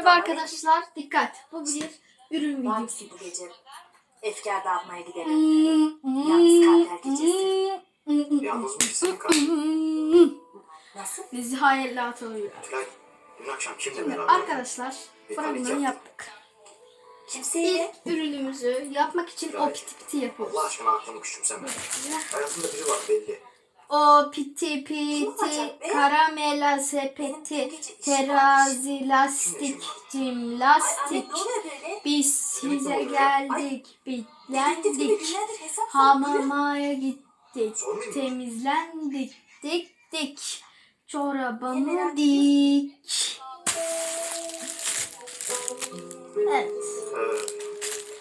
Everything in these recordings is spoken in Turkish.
Merhaba arkadaşlar dikkat bu bir ürün videosu. bu gece? Efkar dağıtmaya gidelim. Yalnız kalpler gecesi. Yalnız mı senin karşı? Nasıl? Neziha elle atılıyor. Tülay, dün akşam kimle Şimdi beraber? arkadaşlar fragmanı yaptık. Kimseyle? İlk ürünümüzü yapmak için o piti piti yapıyoruz. Allah aşkına aklımı küçümseme. Hayatında biri var belli. O piti piti karamela sepeti terazi lastik cim lastik. Biz size geldik bitlendik. hamamaya gittik temizlendik dik dik. Çorabımı dik. Evet.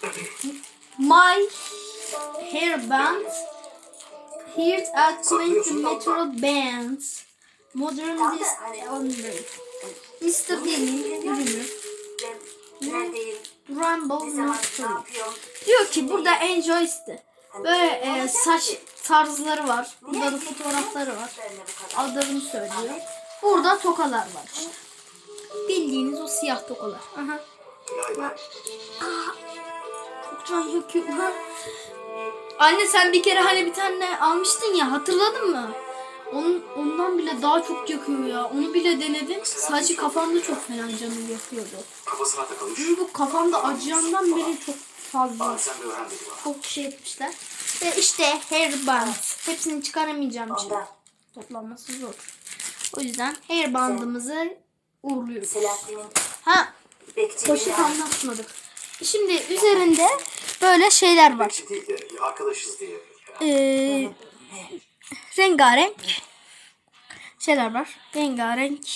Ee, My hairband here at 20 Saklıyorsun metro bands. Modern hani- only. Mr. Bean'in ürünü? Rumble yapıyorum? Diyor ki burada enjoy iste. Böyle e, saç tarzları var. Burada da fotoğrafları var. Adlarını söylüyor. Burada tokalar var işte. Bildiğiniz o siyah tokalar. Aha. Ben. Çok can yakıyor. Ha. Anne sen bir kere hani bir tane almıştın ya hatırladın mı? Onun, ondan bile daha çok yakıyor ya. Onu bile denedim. Sadece kafamda çok fena canım yakıyordu. Kafasına takılmış. Çünkü bu kafamda acıyandan beri çok fazla. Çok şey etmişler. Ve işte hairband. Hepsini çıkaramayacağım için. Toplanması zor. O yüzden hairbandımızı uğurluyoruz. Ha poşet anlatmadık. Şimdi üzerinde böyle şeyler var. De arkadaşız diye. Ee, rengarenk şeyler var. Rengarenk.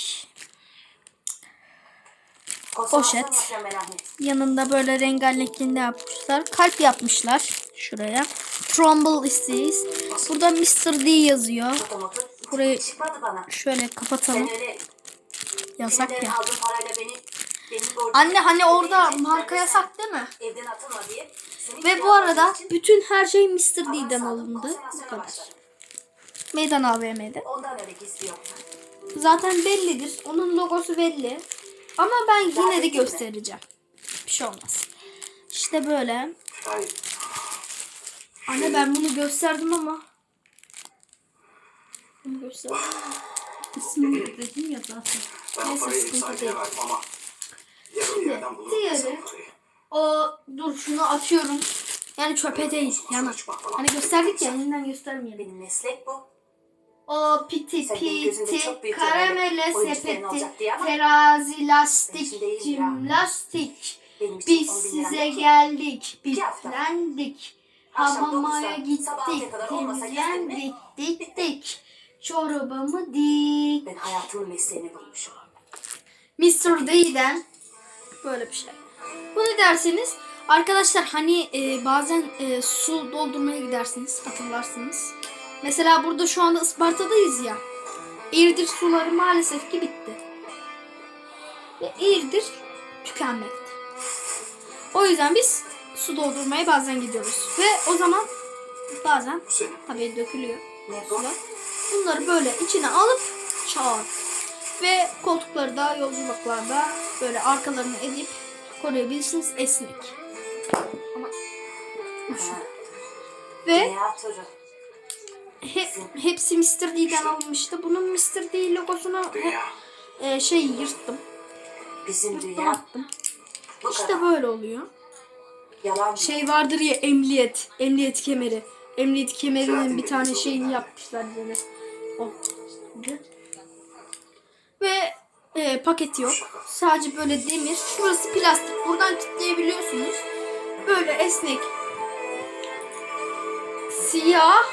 Poşet. Yanında böyle rengarenkliğinde yapmışlar. Kalp yapmışlar şuraya. Trumble isteyiz. Burada Mr. D yazıyor. Burayı şöyle kapatalım. Yasak ya. Anne hani orada marka yasak değil mi? Evden atılma diye. Ve bu arada bütün her şey Mr. D'den alındı. Bu kadar. Meydan AVM'de. Zaten bellidir. Onun logosu belli. Ama ben yine de göstereceğim. Bir şey olmaz. İşte böyle. Anne ben bunu gösterdim ama. Bunu gösterdim. İsmini dedim ya zaten. Neyse sıkıntı değil. Bulurum diğeri-. O dur şunu atıyorum. Yani çöpe değil. Yana. Hani gösterdik ya yeniden göstermeyelim. Benim meslek bu. O piti piti karamele sepeti terazi lastik şimdi cimnastik biz 10 bin liram size geldik bitlendik hamamaya gittik temizlendik dik dik çorabımı dik Ben hayatımın mesleğini bulmuşum. Mr. D'den böyle bir şey. Bu ne derseniz arkadaşlar hani e, bazen e, su doldurmaya gidersiniz hatırlarsınız. Mesela burada şu anda Isparta'dayız ya. İrdir suları maalesef ki bitti. Ve İrdir tükenmekte. O yüzden biz su doldurmaya bazen gidiyoruz. Ve o zaman bazen tabii dökülüyor sular. Bunları böyle içine alıp çağır. Ve koltukları da yolculuklarda böyle arkalarını edip koruyabilirsiniz esnek. Ama ve Dünya turu. he- hepsi Mr. D'den alınmıştı. Bunun Mr. D logosunu hep e, şey yırttım. Bizim Yırttım dünya attım. bu İşte kadar. böyle oluyor. Yalan Şey vardır ya emniyet. Emniyet kemeri. Emniyet kemerinin bir tane şeyini yapmışlar böyle. O. Ve e, paket yok. Sadece böyle demir. Şurası plastik. Buradan kilitleyebiliyorsunuz. Böyle esnek. Siyah.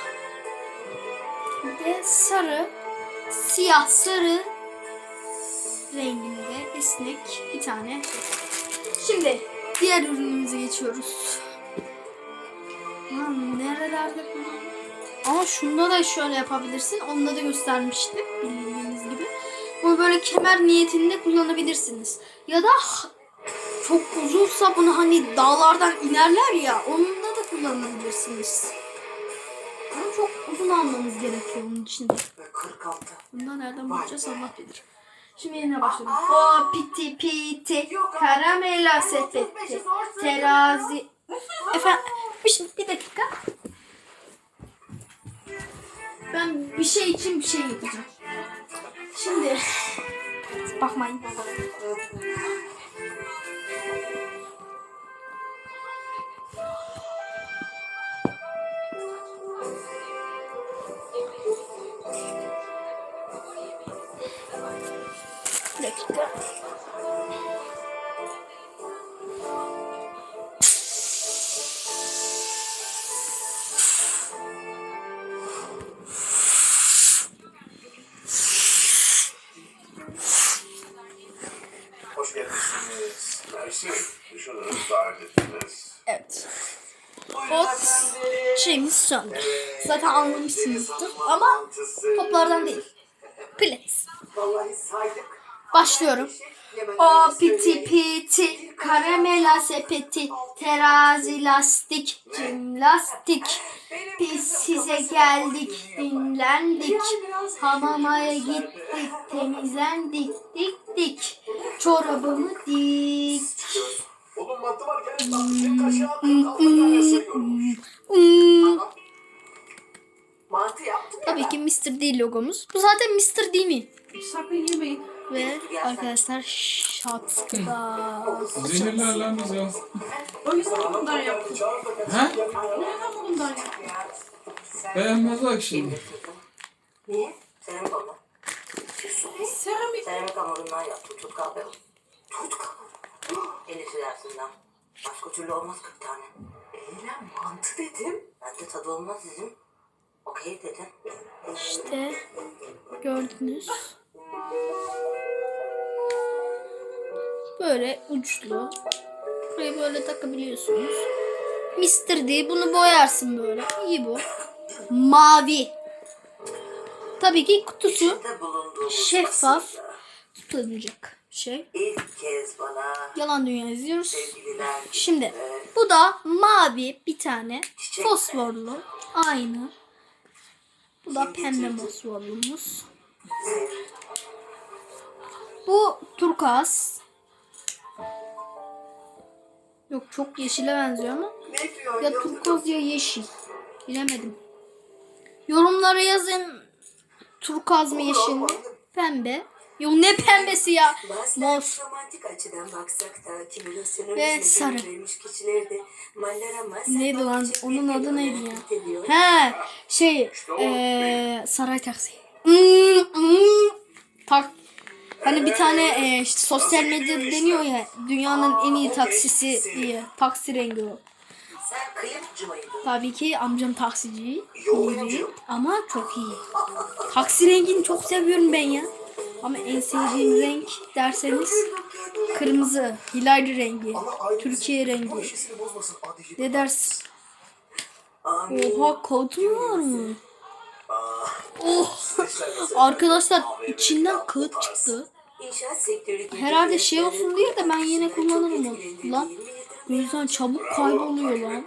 De sarı. Siyah sarı renginde esnek bir tane. Şimdi diğer ürünümüze geçiyoruz. Lan nerelerde kullan- Ama şunda da şöyle yapabilirsin. Onda da göstermiştim bildiğiniz gibi. Bunu böyle kemer niyetinde kullanabilirsiniz. Ya da çok uzunsa bunu hani dağlardan inerler ya onunla da kullanabilirsiniz. Ama çok uzun almanız gerekiyor onun için de. Ve 46. Bundan nereden bulacağız Allah bilir. Şimdi yine başladım. O piti piti karamela sepeti terazi. Efendim bir, şey- bir dakika. Ben bir şey için bir şey yapacağım. Şimdi bakmayın. Bir dakika. Söndü. Zaten anlamışsınızdır ama toplardan değil. Saydık. Başlıyorum. O piti piti karamela sepeti terazi lastik cimlastik biz size geldik dinlendik hamamaya gittik temizlendik dik dik çorabımı dik Oğlum mantı var kaşığa Mantı yaptık ya. tabii ki Mr. D logomuz bu zaten Mr. D mi Sakın yemeyin. ve arkadaşlar şapka Zehirlerlendiniz ya. O yüzden bundan yaptım. He? O yüzden bundan yaptım. Beğenmezler şimdi. Niye? Seramik abla. Seramik. Seramik hamurundan yaptım tutkal ben. Tutkal. Endüstri dersinden. Başka türlü olmaz 40 tane. Eylem mantı dedim. Ben de tadı olmaz dedim. Okey dedin. İşte gördünüz. Böyle uçlu. Buraya böyle takabiliyorsunuz. Mr. D bunu boyarsın böyle. İyi bu. Mavi. Tabii ki kutusu şeffaf tutulacak şey. Yalan Dünya izliyoruz. Şimdi bu da mavi bir tane fosforlu aynı. Bu da pembe fosforlumuz. Bu turkuaz. Yok çok yeşile benziyor ama. Ya turkuaz ya yeşil. Bilemedim. Yorumlara yazın. Turkuaz mı yeşil mi? Pembe. Yok ne pembesi ya? Mor. romantik açıdan baksak da kimyasının Ve sarı. verilmiş kişiler de mallara mazhar Neydi lan? Onun adı neydi ya? He şey eee saray taksi. Hmm, hmm. Tak. Hani bir tane eee, işte sosyal medyada deniyor ya dünyanın en iyi taksisi diye. Taksi rengi o. Sen kıyımcı mıydın? Tabii ki amcam taksici. İyi değil ama çok iyi. Taksi rengini çok seviyorum ben ya. Ama en sevdiğim renk derseniz kırmızı, hilal rengi, Türkiye rengi. Ne dersin? Oha koltuğu var mı? Oh arkadaşlar içinden kağıt çıktı. Herhalde şey olsun diye de ben yine kullanırım onu. Lan o yüzden çabuk kayboluyor lan.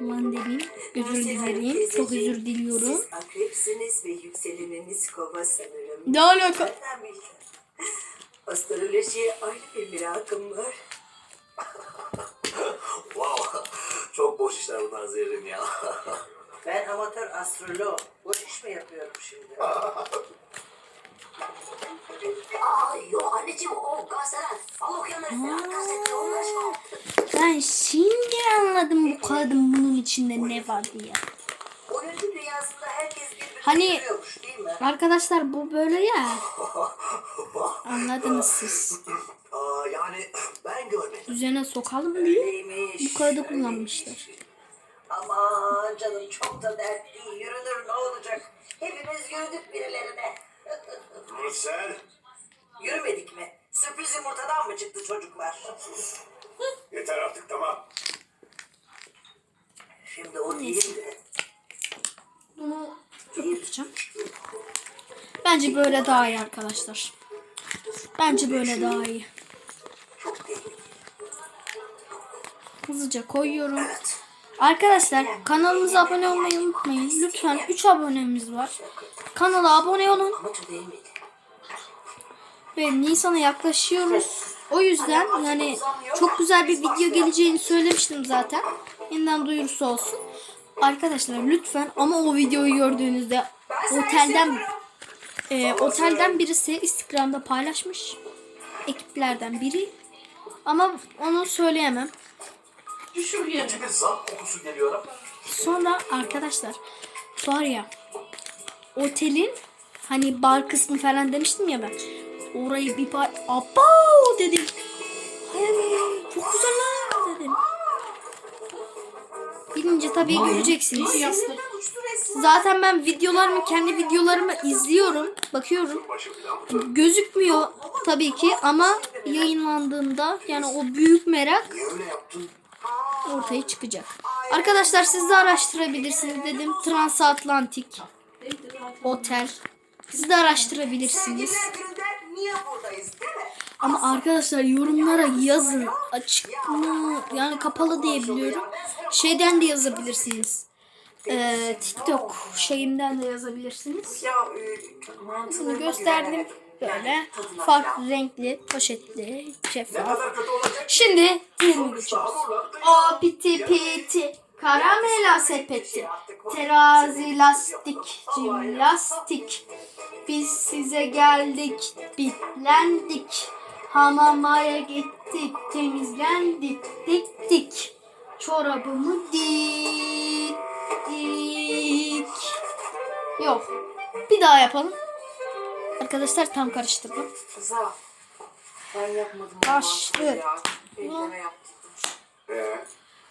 Lan dedim. Özür dilerim. Çok özür diliyorum. Siz akrepsiniz ve yükseleniniz kova sanırım. Ne alaka? Astrolojiye ayrı bir merakım var. Wow. Çok boş işler bunlar Zerrin ya. Ben amatör astrolog. Boş iş mi yapıyorum şimdi? Ben şimdi anladım bu kadın bunun içinde ne var diye. Hani-? Arkadaşlar bu böyle ya. Anladınız siz. Yani ben görmedim. Üzerine sokalım diye bu kağıdı kullanmışlar. Aman canım çok da dertli. Yürünür ne olacak? Hepimiz yürüdük birilerine. Nursel. Yürümedik mi? Sürpriz yumurtadan mı çıktı çocuklar? Yeter artık tamam. Şimdi o değil de. Bunu kapatacağım. Bence böyle daha iyi arkadaşlar. Bence böyle daha iyi. Hızlıca koyuyorum. Arkadaşlar kanalımıza abone olmayı unutmayın. Lütfen 3 abonemiz var. Kanala abone olun. Ve Nisan'a yaklaşıyoruz. O yüzden yani çok güzel bir video geleceğini söylemiştim zaten. Yeniden duyurusu olsun. Arkadaşlar lütfen ama o videoyu gördüğünüzde otelden e, otelden birisi Instagram'da paylaşmış. Ekiplerden biri. Ama onu söyleyemem. Sonra arkadaşlar var ya otelin hani bar kısmı falan demiştim ya ben. Orayı bir par... Aba dedim. Hay çok güzel lan dedim. Gidince tabii göreceksiniz. Yaptım. Zaten ben videolarımı kendi videolarımı izliyorum. Bakıyorum. Gözükmüyor tabii ki ama yayınlandığında yani o büyük merak ortaya çıkacak. Arkadaşlar siz de araştırabilirsiniz dedim. Transatlantik Otel. Siz de araştırabilirsiniz. Ama arkadaşlar yorumlara yazın. Açık mı? Yani kapalı diye biliyorum. Şeyden de yazabilirsiniz. Ee, TikTok şeyimden de yazabilirsiniz. Bunu gösterdim. Böyle farklı renkli, poşetli, şeffaf. Şimdi diğerine Sonuçta geçiyoruz. O piti piti karamela sepeti terazi lastik cimnastik biz size geldik bitlendik. Hamamaya gittik temizlendik diktik. Çorabımı diktik. Yok bir daha yapalım. Arkadaşlar tam karıştırdım Kıza ben yapmadım. Başlı. Ya, elleme yaptım. Ee,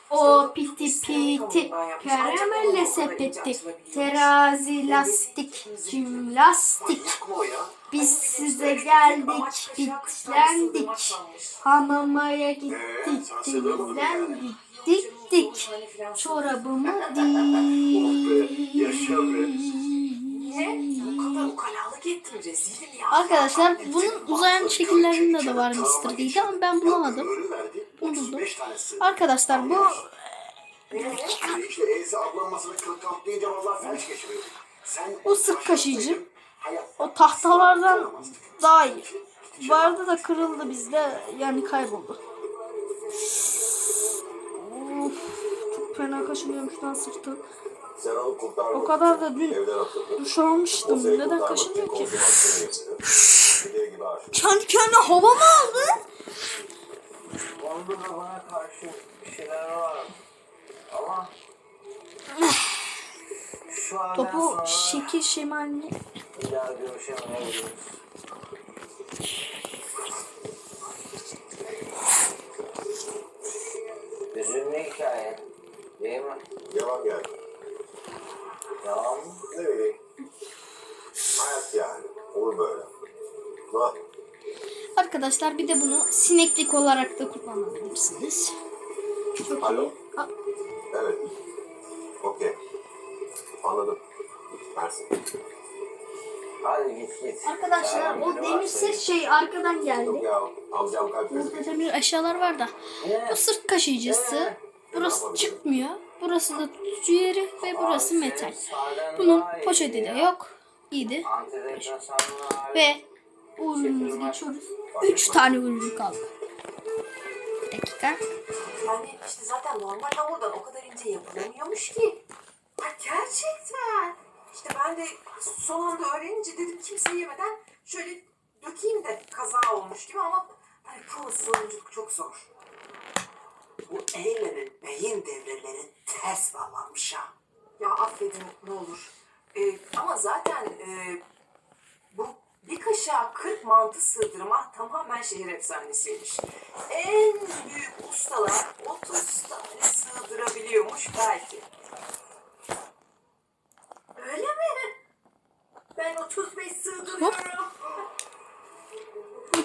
O piti piti karamelle sepeti terazi lastik cimnastik biz size geldik bitlendik hamamaya gittik temizlendik çorabımı ukalalık ettim rezilim ya. Arkadaşlar bunun uzayan şekillerinde de var Mr. D'de ama ben bulamadım. Buldum. 35 tanesi. Arkadaşlar bu. Sen O sık kaşıyıcı. o tahtalardan daha iyi. Vardı da kırıldı bizde yani kayboldu. Of, çok fena kaşınıyormuş lan kurtar. O kadar da dün duş almıştım. Neden kaşınıyor ki? Kendi kendine hava mı aldın? Onda da bana karşı bir şeyler var. Ama şu andan Topu şekil şemalini bir daha görüşemeyebiliriz. Üzünlü hikaye. Değil mi? Yalan geldi. Yalan mı? Ne bileyim. Hayat yani. Olur böyle. Bak. Arkadaşlar bir de bunu sineklik olarak da kullanabilirsiniz. Çok Alo. Evet. Okey. Anladım. Mersi. Hadi git git. Arkadaşlar o demir set şey arkadan Yok geldi. ya. Alacağım kalp. Burada demir eşyalar var da. Bu sırt kaşıyıcısı. Burası çıkmıyor. Burası da tutucu yeri ve burası metal. Bunun poşeti de yok. İyiydi. Ve ürünümüzü geçiyoruz. 3 tane ürün kaldı. Bir dakika. Yani işte zaten normal hamurdan o kadar ince yapılamıyormuş ki. Ha gerçekten. İşte ben de son anda öğrenince dedim kimse yemeden şöyle dökeyim de kaza olmuş gibi ama hani kıl sığıncılık çok zor. Bu Eylem'in beyin devreleri ters bağlanmış ha. Ya affedin ne olur. Ee, ama zaten e, bu bir kaşığa 40 mantı sığdırma tamamen şehir efsanesiymiş. En büyük ustalar 30 tane sığdırabiliyormuş belki. Öyle mi? Ben 35 sığdırıyorum.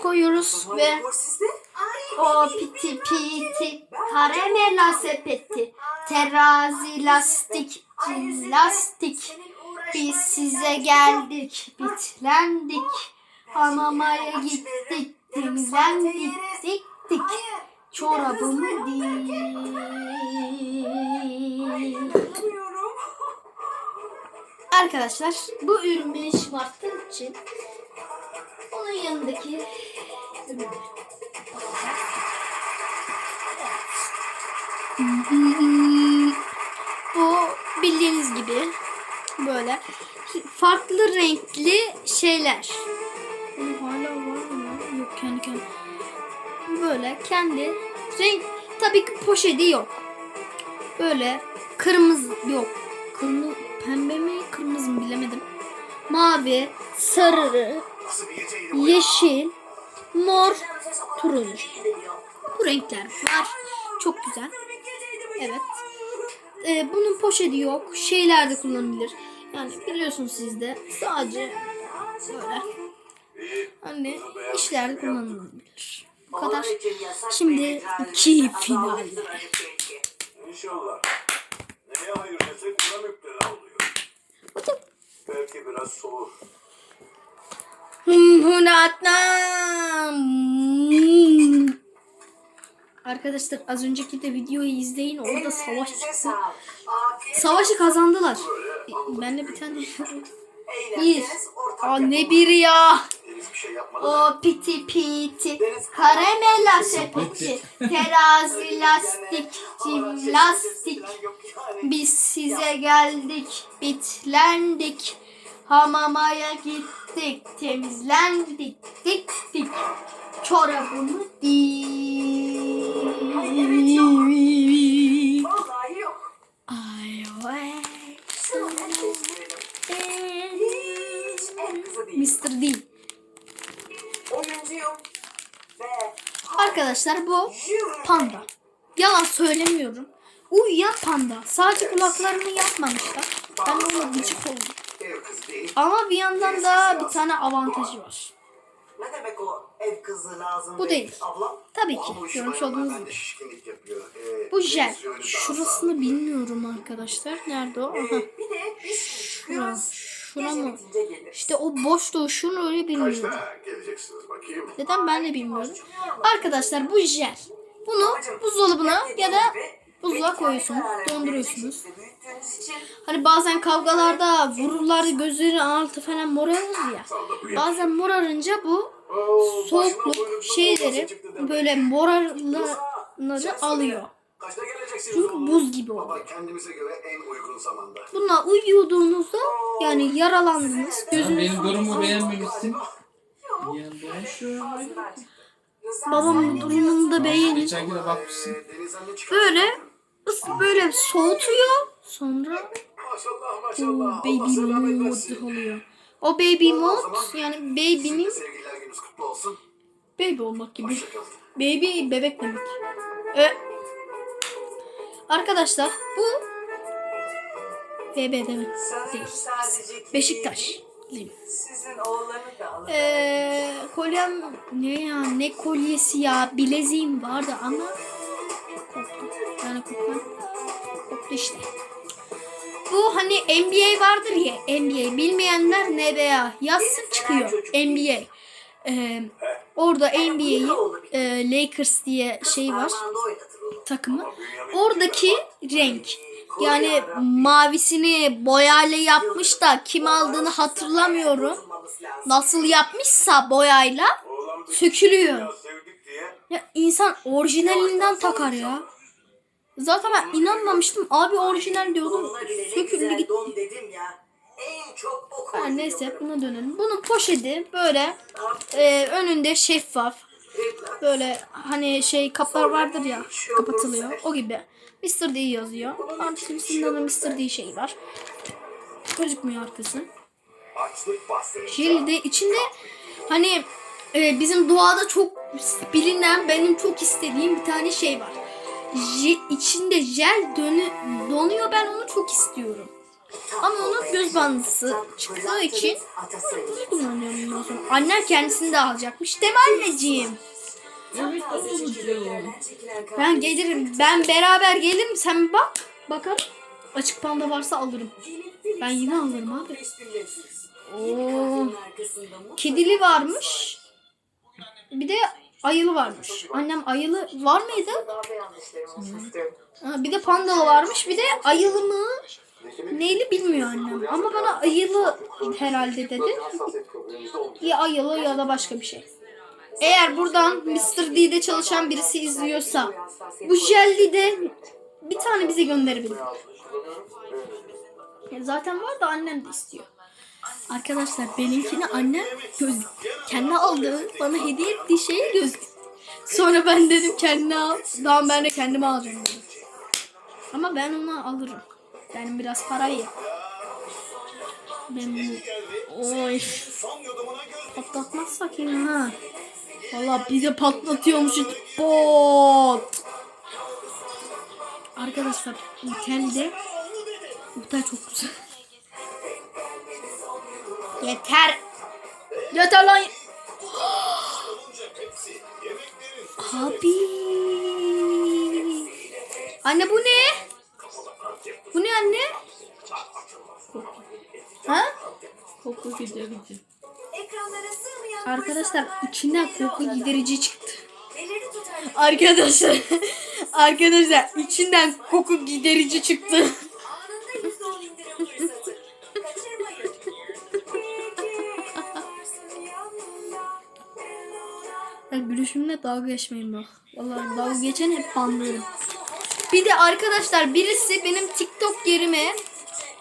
Koyuyoruz ve Ve sizde? Ay, o piti piti karamela sepeti terazi lastik lastik biz size geldik bitlendik. Hamamaya gittik temizlendik diktik. Çorabımı Anlamıyorum. Arkadaşlar bu ürün beni şımarttığım için onun yanındaki ürünü. Bu bildiğiniz gibi böyle farklı renkli şeyler. Bunun hala var mı? Yok kendi kendi. Böyle kendi renk tabii ki poşeti yok. Böyle kırmızı yok. Kırmızı pembe mi kırmızı mı bilemedim. Mavi, sarı, yeşil, mor, turuncu. Bu renkler var. Çok güzel. Evet. Ee, bunun poşeti yok. Şeylerde kullanılır. Yani biliyorsunuz siz de sadece böyle hani işlerde kullanılabilir. Bu kadar. Şimdi iki final. İnşallah. Neye hayır desek buna müptela oluyor. Belki biraz soğur. Arkadaşlar az önceki de videoyu izleyin. Orada savaş çıktı. Savaşı kazandılar. Ben de bir tane bir. Aa ne biri ya. Şey. O piti piti. Karamela sepeti. Terazi lastik. Cimnastik. Biz size geldik. Bitlendik. Hamamaya gittik. Temizlendik. Dik dik. Çorabımı dik. Vallahi yok. Ay vay. Şunu en kestirelim. Kızı değil. Mr. D. Oyuncuyum. Ve Arkadaşlar bu panda. Yalan söylemiyorum. Uyuyan panda. Sadece kulaklarını yapmamışlar. Ben ona gıcık oldum. Ama bir yandan da bir tane avantajı var. Ne demek o ev kızı lazım? Bu değil. Ablam. Tabii ki görmüş olduğunuz gibi. Ee, Bu jel. Şurasını bilmiyorum arkadaşlar. Nerede o? Ee, Aha. bir Gece mı? İşte o boşluğu şunu öyle bilmiyorum. Neden ben de bilmiyorum. Arkadaşlar bu jel. Bunu buzdolabına ya da buzluğa koyuyorsunuz. Donduruyorsunuz. Hani bazen kavgalarda vururlar gözlerin altı falan morarır ya. Bazen morarınca bu soğukluk şeyleri böyle morarları alıyor. Çünkü buz gibi oluyor. Baba kendimize göre en uygun zamanda. Bununla uyuduğunuzda yani yaralandınız. Sen Gözünüz benim durumumu beğenmemişsin. Ya ben şu babamın durumunu da beğenin. Geçen gün de bakmışsın. Ee, anne çıkar. Böyle ıs- böyle soğutuyor. Sonra Maşallah o maşallah. Baby mode oluyor. O baby mode yani baby'nin de sevgililer gününüz kutlu olsun. baby olmak gibi. Hoşçakalın. Baby bebek demek. E, arkadaşlar bu BB değil. Beşiktaş. Sizin oğullarını da alın. Eee kolyem ne ya ne kolyesi ya bileziğim vardı ama koptu. Yani koptu. Koptu işte. Bu hani NBA vardır ya NBA bilmeyenler NBA yazsın çıkıyor NBA. Eee, orada NBA'in eee, Lakers diye şey var. Takımı. Oradaki renk yani mavisini boyayla yapmış da kim aldığını hatırlamıyorum. Nasıl yapmışsa boyayla sökülüyor. ya insan orijinalinden takar ya. Zaten ben inanmamıştım. Abi orijinal diyordum. Söküldü gitti. koyuyor. neyse buna dönelim. Bunun poşeti böyle e, önünde şeffaf. Böyle hani şey kaplar vardır ya kapatılıyor. O gibi. Mr. D yazıyor. Antisimsinde de Mr. D şeyi var. Gözükmüyor arkası. De içinde hani e, bizim doğada çok bilinen benim çok istediğim bir tane şey var. Je, içinde jel dönü, donuyor ben onu çok istiyorum. Ama onun göz bandısı çıktığı için bunu kullanıyorum bundan sonra. Annem kendisini de alacakmış. Değil mi anneciğim? Evet. Ben gelirim. Ben beraber gelirim. Sen bak. Bakalım. Açık panda varsa alırım. Ben yine alırım abi. Oo. Kedili varmış. Bir de ayılı varmış. Annem ayılı var mıydı? Ha, bir de pandalı varmış. Bir de ayılı mı? Neyli bilmiyor annem. Ama bana ayılı herhalde dedi. Ya ayılı ya da başka bir şey. Eğer buradan Mr. D'de çalışan birisi izliyorsa bu jelly de bir tane bize gönderebilir. Zaten var da annem de istiyor. Arkadaşlar benimkini annem göz kendi aldığı bana hediye ettiği şeyi göz Sonra ben dedim kendine al. Tamam ben de kendime alacağım dedim. Ama ben onu alırım. Benim biraz parayı. Ben Oy. Patlatmazsak yine ha. Valla bize patlatıyormuşuz. Bot. Arkadaşlar otelde Otel çok güzel. Yeter. Yeter lan. Abi. Anne bu ne? Bu ne anne? Ha? Koku giderici. Ekranlara sığmayan Arkadaşlar içinden koku giderici çıktı. Arkadaşlar. Arkadaşlar içinden koku giderici çıktı. anında %10 indirim fırsatı. Kaçırmayın. Ya gülüşümle dalga geçmeyin bak. Vallahi dalga geçen hep banlıyorum. Bir de arkadaşlar birisi benim TikTok yerime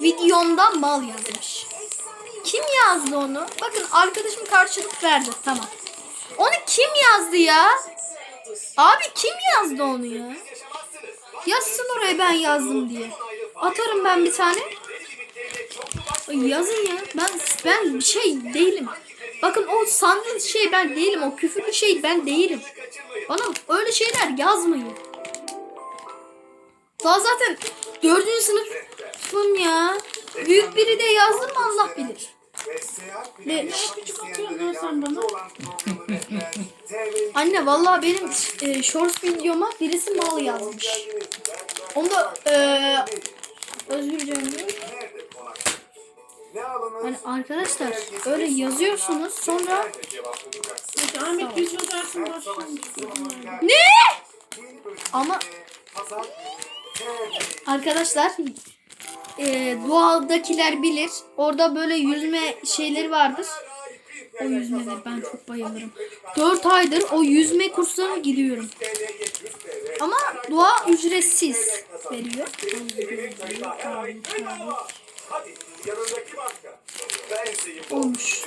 videomda mal yazmış. Kim yazdı onu? Bakın arkadaşım karşılık verdi. Tamam. Onu kim yazdı ya? Abi kim yazdı onu ya? Yazsın oraya ben yazdım diye. Atarım ben bir tane. Yazın ya. Ben ben bir şey değilim. Bakın o sandığınız şey ben değilim. O küfürlü şey ben değilim. Bana öyle şeyler yazmayın. Daha zaten dördüncü sınıfım ya. Büyük biri de yazdı mı Allah bilir. Ne? Küçük atıyorsun lan sen bana. Anne vallahi benim e, shorts videoma birisi mal yazmış. Onu da e, Özgürce Hani arkadaşlar öyle yazıyorsunuz sonra Ahmet ne? Ama arkadaşlar e, doğadakiler bilir. Orada böyle yüzme şeyleri vardır. O yüzmeleri ben çok bayılırım. 4 aydır o yüzme kurslarına gidiyorum. Ama doğa ücretsiz veriyor. Olmuş.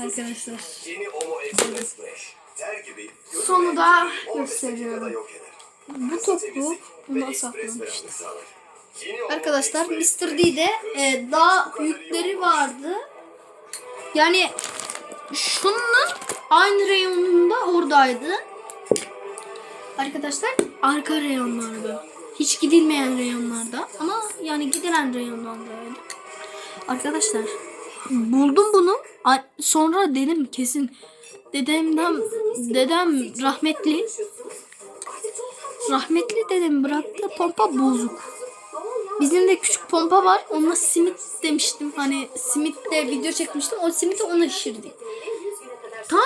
Arkadaşlar. Sonu da 15 gösteriyorum. Bu topu buna saklamıştım. Arkadaşlar Mr. D'de e, daha büyükleri vardı. Yani şunun aynı reyonunda oradaydı. Arkadaşlar arka reyonlarda. Hiç gidilmeyen reyonlarda. Ama yani gidilen reyonlardaydı. Arkadaşlar buldum bunu. Sonra dedim kesin dedemden dedem rahmetli rahmetli dedem bıraktı pompa bozuk. Bizim de küçük pompa var. Onunla simit demiştim. Hani simitle video çekmiştim. O simiti ona şişirdik. Tam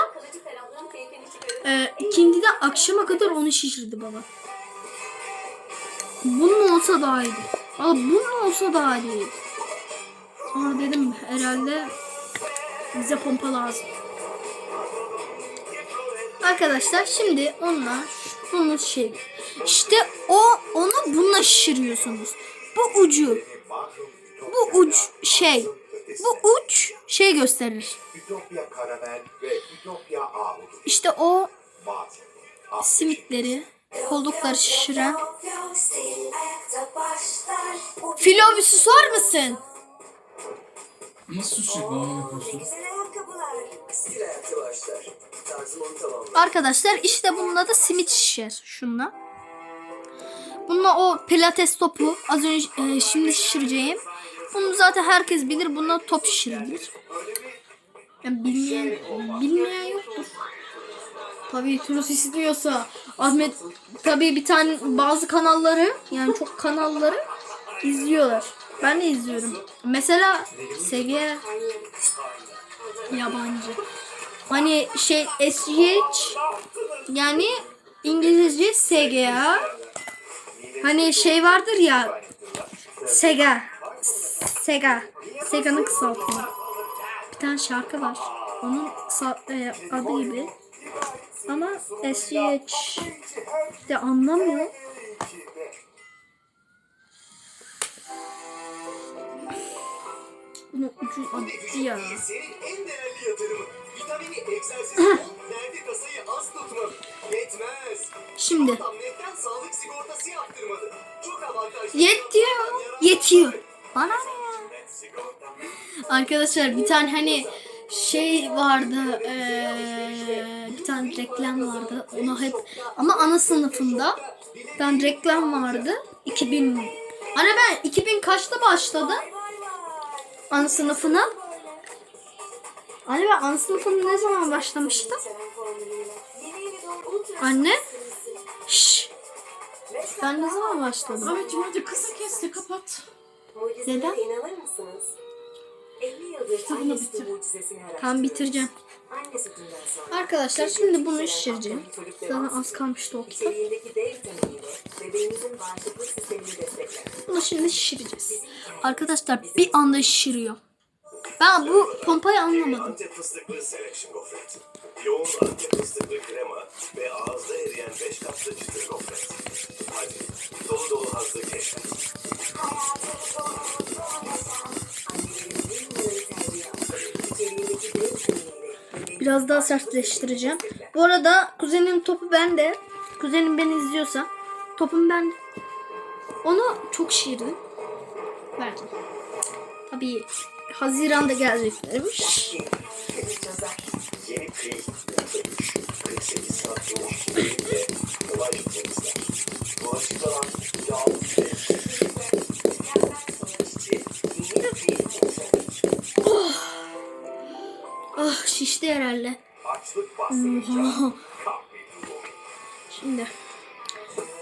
e, ikindi de akşama kadar onu şişirdi baba. Bunun olsa daha iyiydi. Valla bunun olsa daha iyiydi. Sonra dedim herhalde bize pompa lazım. Arkadaşlar şimdi onunla bunu şey işte o onu bununla şişiriyorsunuz. Bu ucu bu uç şey bu uç şey gösterir. İşte o simitleri koldukları şişiren. Filo bir susar mısın? Nasıl güzel ayakkabılar. Stil ayakta Arkadaşlar işte bununla da simit şişer. Şunla. Bununla o pilates topu az önce e, şimdi şişireceğim. Bunu zaten herkes bilir. Bununla top şişirilir. Yani bilmeyen, bilmeyen yoktur. Tabii Turus istiyorsa Ahmet tabii bir tane bazı kanalları yani çok kanalları izliyorlar. Ben de izliyorum. Mesela SG yabancı. Hani şey SGH yani İngilizce SGA. Hani şey vardır ya Sega. Sega. Sega'nın kısaltımı. Bir tane şarkı var. Onun e, adı gibi. Ama SGH de anlamıyor. Bunu ucu attı ya. Vitamini egzersiz nerede kasayı az tutmadı. Yetmez. Şimdi netten sağlık sigortası yaptırmadı. Çok avantajlı. yetiyor. Yetiyor. Bana ne ya? Arkadaşlar bir tane hani şey vardı eee, bir tane reklam vardı ona hep ama ana sınıfında bir tane reklam vardı 2000 Hani ben 2000 kaçta başladım ana sınıfına Ben ana sınıfına ne zaman başlamıştım Anne Şşş Ben ne zaman başladım Ahmetciğim hadi kısa kes de kapat. Neden? inanır mısınız? 50 yıldır Kitabını bitir. Tam bitireceğim. Arkadaşlar şimdi bunu şişireceğim Zaten az kalmıştı o kitap. Bunu şimdi şişireceğiz. Arkadaşlar bir anda şişiriyor. Ben bu pompayı anlamadım. Antep fıstıklı selection gofret. Yoğun antep fıstıklı krema ve ağızda eriyen 5 katlı çıtır gofret. Hadi dolu dolu hazır keşfet. Annelerin en numaralı terbiye altı. İçeriğindeki D vitaminiyle bebeğinizin Biraz daha sertleştireceğim. Bu arada kuzenin topu bende. Kuzenim beni izliyorsa topum bende. Onu çok şiirdim. Verdim. Tabii Haziran'da geleceklermiş. Yeni Krieg yaklaşık 48 saat yoğun ve kolay temizler. Bulaşık alan yağ ve Ah şişti herhalde. Oha. Şimdi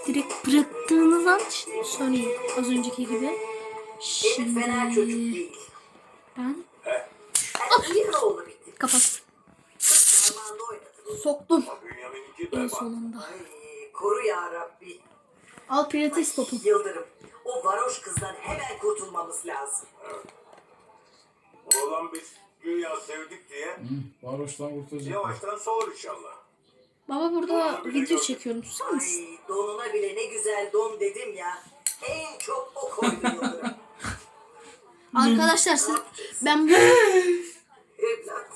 direkt bıraktığınız an söyleyeyim az önceki gibi. Şimdi Fena çocuk değil. ben Bir oldu bitti. Kapat. Soktum en sonunda. Ay, koru ya Rabbi. Al pilates topum. Yıldırım. O varoş kızdan hemen kurtulmamız lazım. Oğlan biz güya sevdik diye Varoş'tan kurtulacak. yavaştan soğur inşallah. Baba burada video çekiyorum. Susar mısın? Ay donuna bile ne güzel don dedim ya. En çok o koydu Yıldırım. Arkadaşlar siz, ben bu Evlat.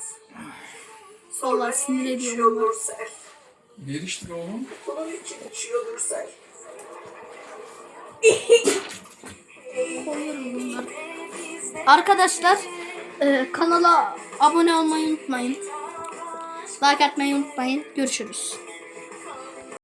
Vallahi sinir ne ediyorum. Nursel? Bir içtik oğlum. Bunun için içiyor Nursel. koyuyorum bunları. Arkadaşlar e, kanala abone olmayı unutmayın. Like atmayı unutmayın. Görüşürüz.